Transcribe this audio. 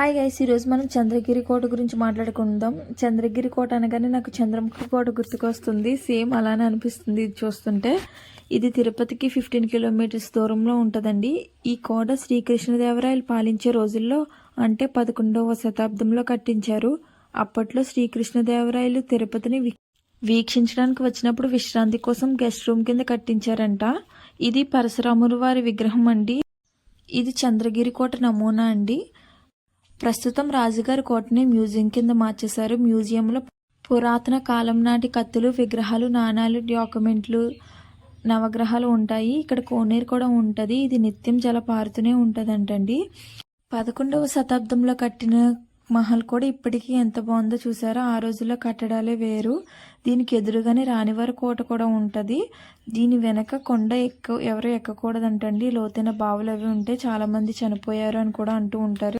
Hi guys ఈరోజు మనం చంద్రగిరి కోట గురించి మాట్లాడుకుందాం. చంద్రగిరి కోట అనగానే నాకు చంద్రముఖి కోట గుర్తుకొస్తుంది. సేమ్ అలానే అనిపిస్తుంది ఇది చూస్తుంటే. ఇది తిరుపతికి ఫిఫ్టీన్ కిలోమీటర్స్ దూరంలో ఉంటుందండి. ఈ కోట శ్రీకృష్ణదేవరాయలు పాలించే రోజుల్లో అంటే పదకొండవ శతాబ్దంలో కట్టించారు. అప్పట్లో శ్రీకృష్ణదేవరాయలు తిరుపతిని వీక్షించడానికి వచ్చినప్పుడు విశ్రాంతి కోసం గెస్ట్ రూమ్ కింద కట్టించారంట. ఇది పరశురాములు వారి విగ్రహం అండి. ఇది చంద్రగిరి కోట నమూనా అండి. ప్రస్తుతం రాజుగారి కోటని మ్యూజియం కింద మార్చేశారు. మ్యూజియంలో పురాతన కాలం నాటి కత్తులు విగ్రహాలు నాణాలు డాక్యుమెంట్లు నవగ్రహాలు ఉంటాయి. ఇక్కడ కోనేరు కూడా ఉంటుంది. ఇది నిత్యం జలపారుతూనే ఉంటుందంటండి. పదకొండవ శతాబ్దంలో కట్టిన మహల్ కూడా ఇప్పటికీ ఎంత బాగుందో చూసారో ఆ రోజుల్లో కట్టడాలే వేరు. దీనికి ఎదురుగానే రాణివారి కోట కూడా ఉంటుంది. దీని వెనక కొండ ఎక్క ఎవరు ఎక్కకూడదంటండి. లోతైన బావులు అవి ఉంటే చాలామంది చనిపోయారు అని కూడా అంటూ ఉంటారు.